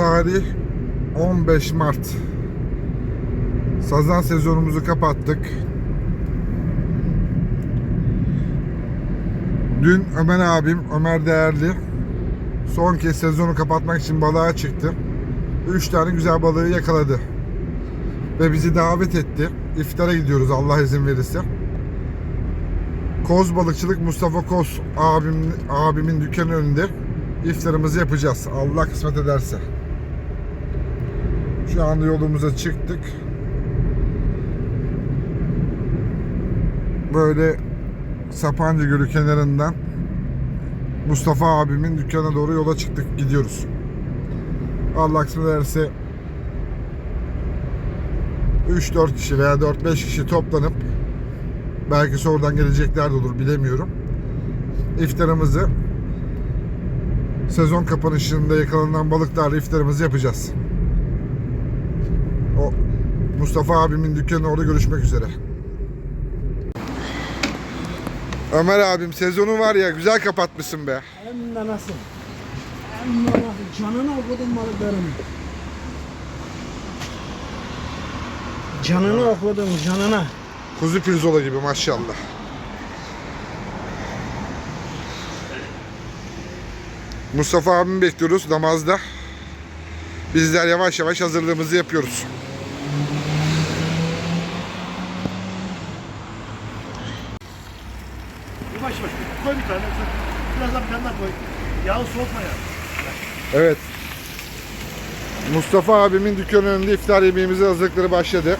Tarih 15 Mart. Sazan sezonumuzu kapattık. Dün Ömer abim, Ömer Değerli son kez sezonu kapatmak için balığa çıktı. 3 tane güzel balığı yakaladı. Ve bizi davet etti. İftara gidiyoruz Allah izin verirse. Koz Balıkçılık Mustafa Koz abim, abimin dükkanı önünde iftarımızı yapacağız. Allah kısmet ederse. Şu anda yolumuza çıktık. Böyle Sapanca Gölü kenarından Mustafa abimin dükkana doğru yola çıktık. Gidiyoruz. Allah kısmet ederse 3-4 kişi veya 4-5 kişi toplanıp belki sonradan gelecekler de olur bilemiyorum. İftarımızı sezon kapanışında yakalanan balıklarla iftarımızı yapacağız. Mustafa abimin dükkanı orada görüşmek üzere. Ömer abim sezonu var ya güzel kapatmışsın be. Hem de nasıl? Hem de nasıl? Canını okudum balıklarımı. Canını okudum, canına. Kuzu pirzola gibi maşallah. Mustafa abimi bekliyoruz namazda. Bizler yavaş yavaş hazırlığımızı yapıyoruz. Yavaş yavaş koy bir tane. Birazdan bir tane daha koy. Yağı soğutma ya. Evet. Mustafa abimin dükkanı önünde iftar yemeğimizin hazırlıkları başladı.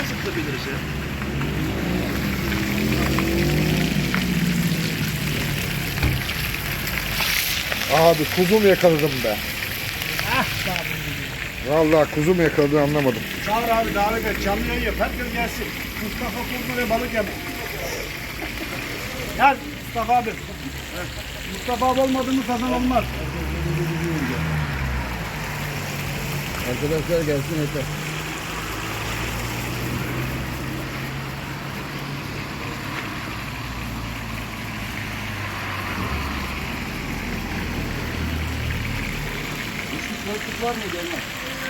Nasıl tutabiliriz ya? Abi kuzum yakaladım be. Vallahi kuzum yakaladı anlamadım. Çağır abi davet et. Canlı yayın yap. Herkes gelsin. Mustafa Kurdu ve balık yemek. Gel Mustafa abi. Mustafa abi olmadı mı kazan olmaz. Arkadaşlar gelsin yeter.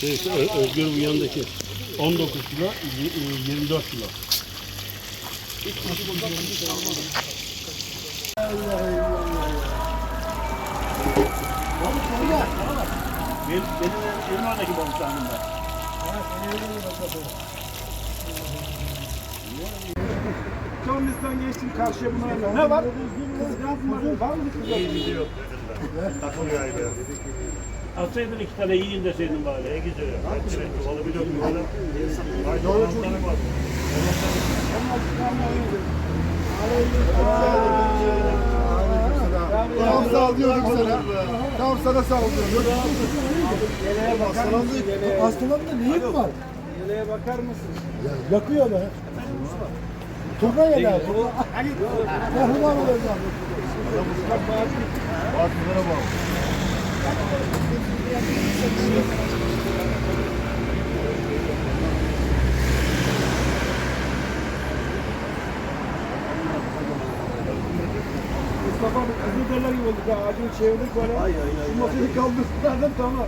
Şey, Ö- Özgür bu yanındaki 19 kilo, y- e, 24 kilo. Benim, benim elim oradaki balık tahminde. Komisyondan geçtim karşıya bunlara ne var? Kızgın mı? Var mı kızgın? Takım yaylı. Atsaydın iki tane yiyin deseydin bari. Ne güzel. Kaç lira çuvalı bir bana. Haydi on tane var. Tam sağ diyorduk sana. Tam sana sağ diyorduk. Yeleğe bakar mısın? Yeleğe, Hastalarında neyin var? yeleğe bakar mısın? Yakıyor be. Turna yedi abi. Kahraman olacağım. Mustafa abi kızıl derler gibi olduk ha. Ağacını çevirdik böyle. Ay ay ay. Şu masayı kaldırdılardan tamam.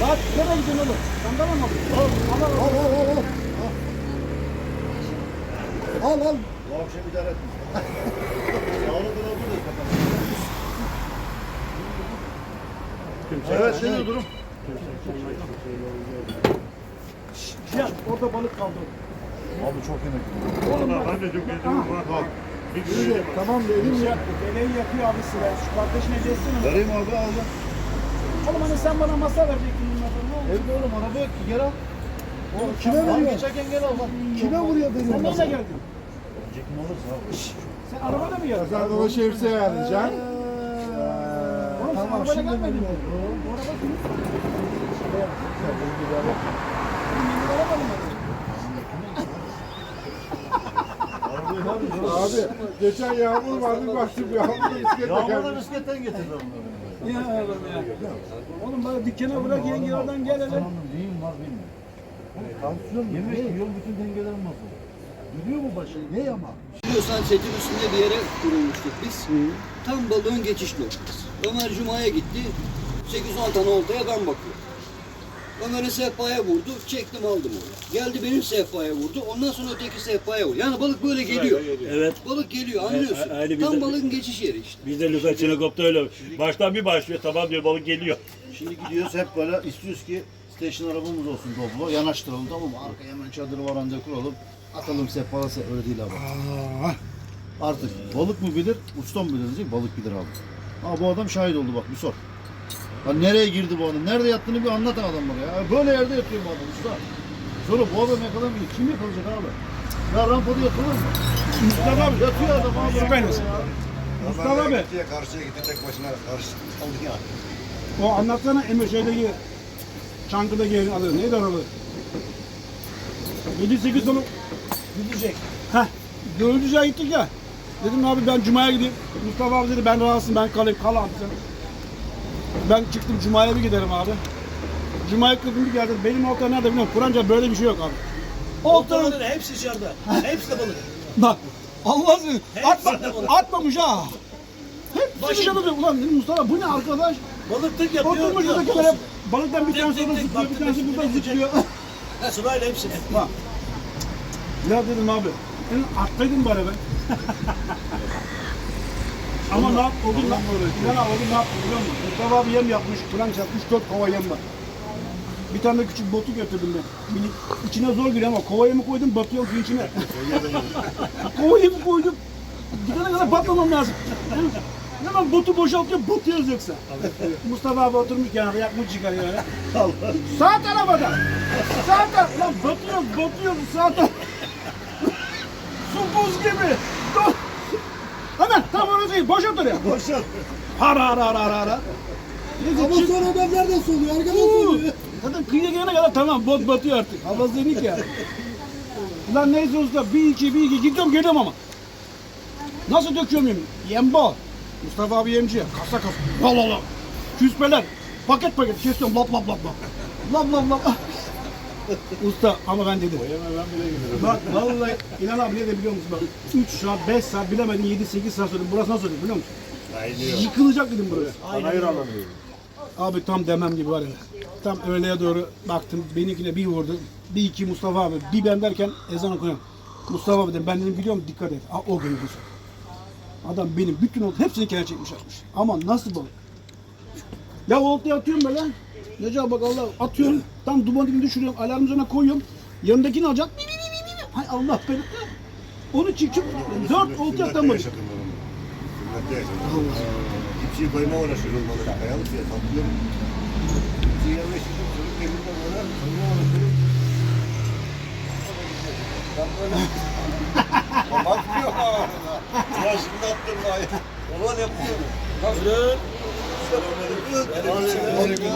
Bak nereye gidiyorsun oğlum? Sandal mı aldın? Al al al. Al al al. Al al. Bu akşam idare etmiş. Sağlık oldu da Evet ne durum? Cihan orada balık kaldı. Abi çok yemek. Oğlum bak. Ben de çok yedim. Bak. De, tamam da elim ya. Deleği yakıyor abi sıra. Şu kardeşine geçsene. Vereyim abi aldım. Oğlum hani sen bana masa verecektin bunlardan. Ne oldu? Evde oğlum araba yok ki gel al. Oğlum kime vuruyor? geçerken gel al bak. Kime vuruyor Sen benim? neyle geldin? Çekim olursa abi. Sen arabada mı geldin? Sen bana şemsiye ayarlayacaksın. Benim arabam mı? Abi geçen yağmur vardı baktım yağmur bisikletle Yağmurda gelmiş. bisikletten getirdim onları. Ya oğlum ya. Oğlum bana dükkana bırak yenge oradan gel hele. Neyim var benim? Tansiyon yemek yiyorum bütün dengelerim bozuldu. Gidiyor mu başı? Ne ama? Biliyorsan setin üstünde bir yere kurulmuştuk biz. Tam balığın geçiş noktası. Ömer Cuma'ya gitti. 8-10 tane oltaya ben bakıyorum. Ömer'in sehpaya vurdu. Çektim aldım onu. Geldi benim sehpaya vurdu. Ondan sonra öteki sehpaya vurdu. Yani balık böyle geliyor. Evet. Balık geliyor anlıyorsun. A- aynı Tam bizde- balığın geçiş yeri işte. Bizde Lüfer Çinekop'ta öyle. Baştan bir başlıyor. Tamam diyor balık geliyor. Şimdi gidiyoruz hep böyle istiyoruz ki station arabamız olsun Doblo. Yanaştıralım tamam mı? Arkaya hemen çadırı varanda kuralım. Atalım sehpala se öyle değil abi. Artık balık mı bilir, usta mı bilir diyecek, balık bilir abi. Ha bu adam şahit oldu bak bir sor. Ha nereye girdi bu adam? Nerede yattığını bir anlatan adam bana ya. Böyle yerde yatıyor bu adam usta. Sonra bu adam yakalanmıyor. Kim yakalayacak abi? Ya rampada yatılır mı? Mustafa abi yatıyor adam abi. Süper. ya. Mustafa abi. Karşıya gitti tek başına karşı aldı ya. O anlatsana Emir şeydeki Çankırı'daki yerin adı. Neydi oralı? 7-8 dolu. Gidecek. Heh. Gölcüce'ye gittik ya. Dedim abi ben Cuma'ya gideyim. Mustafa abi dedi ben rahatsızım ben kalayım. Kal abi sen. Ben çıktım Cuma'ya bir giderim abi. Cuma'ya kıldım bir geldim. Benim olta nerede bilmiyorum. Kur'anca böyle bir şey yok abi. Oltanın hepsi içeride. Hepsi de balık. Bak Allah seni atma, atmamış ha. Hep dışarıda Ulan dedim Mustafa bu ne arkadaş? Balık tık yapıyor. Oturmuş diyor. balıktan bir Tek, tanesi tek, orada tek, zıplıyor, bir baktım, tanesi burada bitecek. zıplıyor. Sırayla hepsini. Bak. Ya dedim abi. Ben atlaydım bari ben. Ama ne yap? O gün ne yaptı? İnan abi ne yaptı biliyor musun? Mustafa abi yem yapmış. Kur'an çarpmış dört kova yem var. Bir tane de küçük botu götürdüm ben. Minik. İçine zor giriyor ama kova yemi koydum batıyor suyun içine. kova yemi koydum. Gidene kadar batmamam lazım. Hemen botu boşaltıyor, batıyoruz yoksa. Mustafa abi oturmuş kenara yakmış çıkarıyor öyle. Sağ tarafa Sağ taraf. Ulan batıyoruz, batıyoruz sağ taraf. Su buz gibi. Hemen tam orası değil, boşalt oraya. Boşalt. Har har har har har. Neyse, Ama çık- sonra ben nereden soruyor? Arkadan Uuu. soruyor. Zaten kıyıya gelene kadar tamam bot batıyor artık. Hava zenik ya. Ulan neyse usta bir iki bir iki gidiyorum geliyorum ama. Nasıl döküyorum yemi? Yem bol. Mustafa abi yemci. Kasa kasa. Lal lal. Küspeler. Paket paket kesiyorum lap lap lap lap. Lap lap lap. Usta ama ben dedim. Bak vallahi inan abi ne de biliyor musun bak 3 saat 5 saat bilemedin 7 8 saat söyledim. Burası nasıl söyledim biliyor musun? Yıkılacak dedim burası. Hayır alamıyor. Abi tam demem gibi var ya. Tam öğleye doğru baktım. Benimkine bir vurdu. Bir iki Mustafa abi. Bir ben derken ezan okuyorum. Mustafa abi dedim ben dedim biliyorum dikkat et. Ha, o gün bu sefer. Adam benim bütün oldu. Hepsini kenara çekmiş atmış. Ama nasıl balık? Ya oltaya atıyorum böyle. Necati bak Allah atıyorum. Tam duman dibini düşürüyorum. Alarm üzerine koyuyorum. Yanındakini alacak. Bi, bi, bi, bi, bi. Hay Allah beni. Onu çıkıp dört oltaya atamadım. İpsiyi koyma uğraşıyorum balık. Kayalık ya tatlıyorum. İpsiyi yerleştirdim. Çocuk elimden bana koyma uğraşıyorum. Ben böyle... Bakmıyor ha. Ya şimdi attım. Ulan yapıyorum. Buyurun. Selamünaleyküm.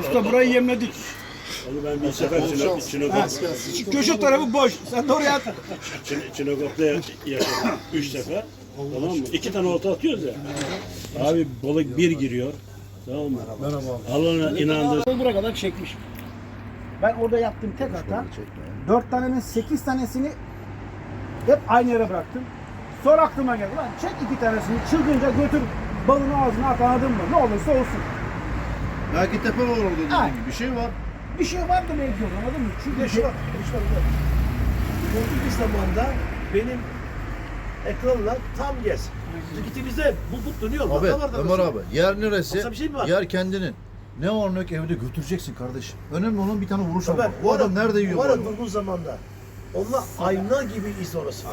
Usta burayı yemledik. Onu ben bir sefer Çinekop, Şu köşe tarafı boş. Sen de oraya at. Çin- Çinekop'ta yaşadım. Üç sefer. Tamam mı? İki tane olta atıyoruz ya. Abi balık bir giriyor. Tamam mı? Merhaba. Allah'ına inandır. Buraya kadar çekmiş. Ben orada yaptığım tek hata dört tanenin sekiz tanesini hep aynı yere bıraktım. Sonra aklıma geldi lan çek iki tanesini çılgınca götür balını ağzına at anladın mı? Ne olursa olsun. Belki tepe var orada dediğin Ha. gibi. Bir şey var. Bir şey vardı belki o anladın mı? Çünkü Şu var. Şu var. Bugünkü zamanda benim ekranla tam gez. Gittiğimizde bu bu dönüyor. Abi Bak, var Ömer abi yer neresi? Başka bir şey mi var? Yer kendinin. Ne var ne yok evde götüreceksin kardeşim. Önemli olan bir tane vuruş Ömer, almak. Bu adam nerede yiyor bu Var ya adamı? durgun zamanda. Onunla ayna gibi iz orası.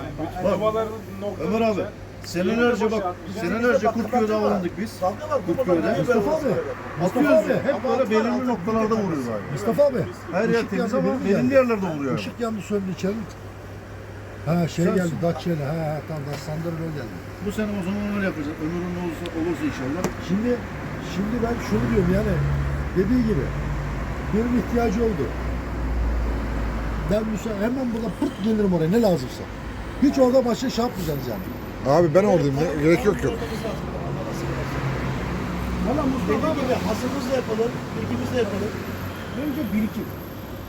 Ömer abi. Senelerce bak, senelerce Kurtköy'de avlandık biz. Dalga var. Kurtköy'de. Mustafa abi. Atıyoruz abi, ya. Hep böyle belirli noktalarda vuruyoruz abi. Mustafa abi. Her yer temiz yandı, ama belirli yerlerde vuruyor. abi. Işık yandı söndü içeri. Ha şey geldi Dacia'yla. Ha ha tamam da Sandero geldi. Bu sene o zaman öyle yapacağız. Ömrün olursa, olursa inşallah. Şimdi şimdi ben şunu diyorum yani dediği gibi birinin ihtiyacı oldu. Ben müsa- hemen burada pırt gelirim oraya ne lazımsa. Hiç orada başka şey yapmayacaksınız yani. Abi ben oradayım ya. Gerek yok yok. Valla Mustafa Dediği gibi hasımızla yapalım, bilgimizle yapalım. Önce birikim.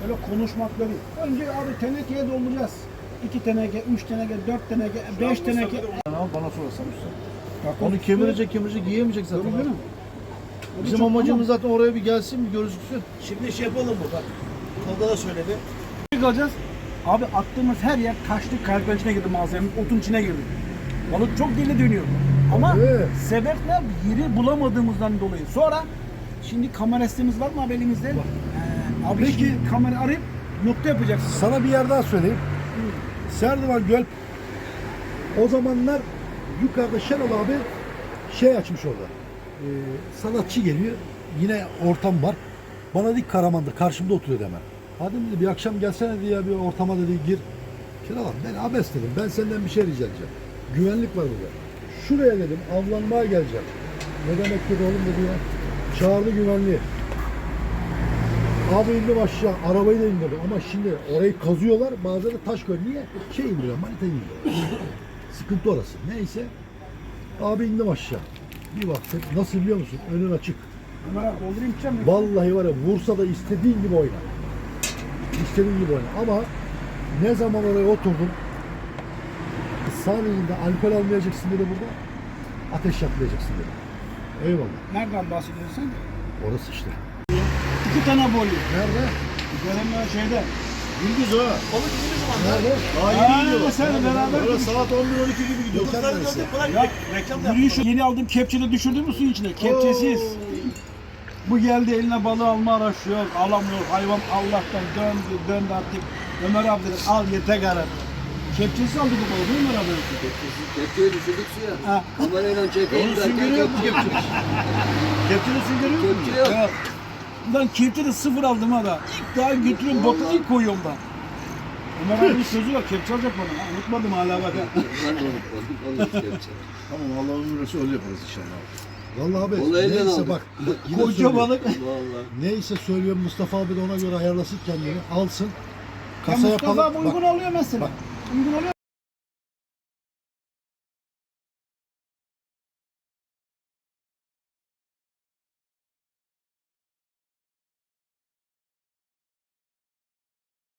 Öyle konuşmakla değil. Önce abi tenekeye dolduracağız. İki teneke, üç teneke, dört teneke, beş teneke. Ama bana sorarsan usta. Bak, Onu kemirecek kemirecek yiyemeyecek zaten. Tabii canım. Bizim amacımız zaten oraya bir gelsin bir gözüksün. Şimdi şey yapalım mı bak. Tolga da söyledi. Kalacağız. Abi attığımız her yer taşlık kalkın içine girdi malzemenin, otun içine girdi. Balık çok deli dönüyor. Ama Evet. sebep ne? Yeri bulamadığımızdan dolayı. Sonra şimdi kamera sistemimiz var mı abi elimizde? Ee, abi Peki. şimdi kamera arayıp nokta yapacaksın. Sana bir yer daha söyleyeyim. Serdivan Göl o zamanlar yukarıda Şenol abi şey açmış orada. Ee, sanatçı geliyor. Yine ortam var. Bana dedi ki Karaman'da karşımda oturuyor hemen. Hadi dedi bir akşam gelsene dedi ya bir ortama dedi gir. Abi ben abes dedim. Ben senden bir şey rica edeceğim. Güvenlik var burada. Şuraya dedim avlanmaya geleceğim. Ne demek dedi oğlum dedi ya. Çağırdı güvenliği. Abi indim aşağı, arabayı da indirdim ama şimdi orayı kazıyorlar, de taş koyuyor. Niye? Şey indiriyor, manita indiriyor. Sıkıntı orası. Neyse, abi indim aşağı. Bir baktım, nasıl biliyor musun? Önün açık. Abi doldurayım içeceğim mi? Vallahi var ya, vursa da istediğin gibi oyna. İstediğin gibi oyna. Ama ne zaman oraya oturdum, saniyinde alkol almayacaksın dedi burada, ateş yakmayacaksın dedi. Eyvallah. Nereden bahsediyorsun sen? Orası işte. İki tane boyu. Nerede? Göremiyor şeyde. Gündüz ha. Nerede? Daha Aa, yeni gidiyor. sen beraber Böyle saat 11-12 gibi gidiyor. Geçen neresi? Ya, Yürüyüş yeni aldığım kepçede düşürdün mü suyun içine? Kepçesiz. Bu geldi eline balığı alma araşıyor, alamıyor. Hayvan Allah'tan döndü, döndü artık. Ömer abi dedi al yeter gayrı. Kepçesiz aldı bu balığı Ömer abi? Kepçeyi düşürdük suya. Ha. Kamerayla çekeyim Onun derken süngeri yok mu kepçe- kepçe? Kepçenin süngeri yok mu? Kepçe yok. Evet. Lan kepçe de sıfır aldım ha da. İlk daha götürüyorum botu ilk koyuyorum da. Ömer abinin sözü var kepçe alacak bana. Ha, Unutmadım hala bak. ha. Ben de unutmadım. Kepçe. Tamam Allah ömür verirse öyle yaparız inşallah. Vallahi abi Onu elden neyse aldık. bak. Yine Koca söylüyorum. balık. Vallahi. Neyse söylüyorum Mustafa abi de ona göre ayarlasın kendini. Alsın. Ya Kasa Mustafa yapalım. abi uygun Bak, alıyor mesela. Uygun alıyor.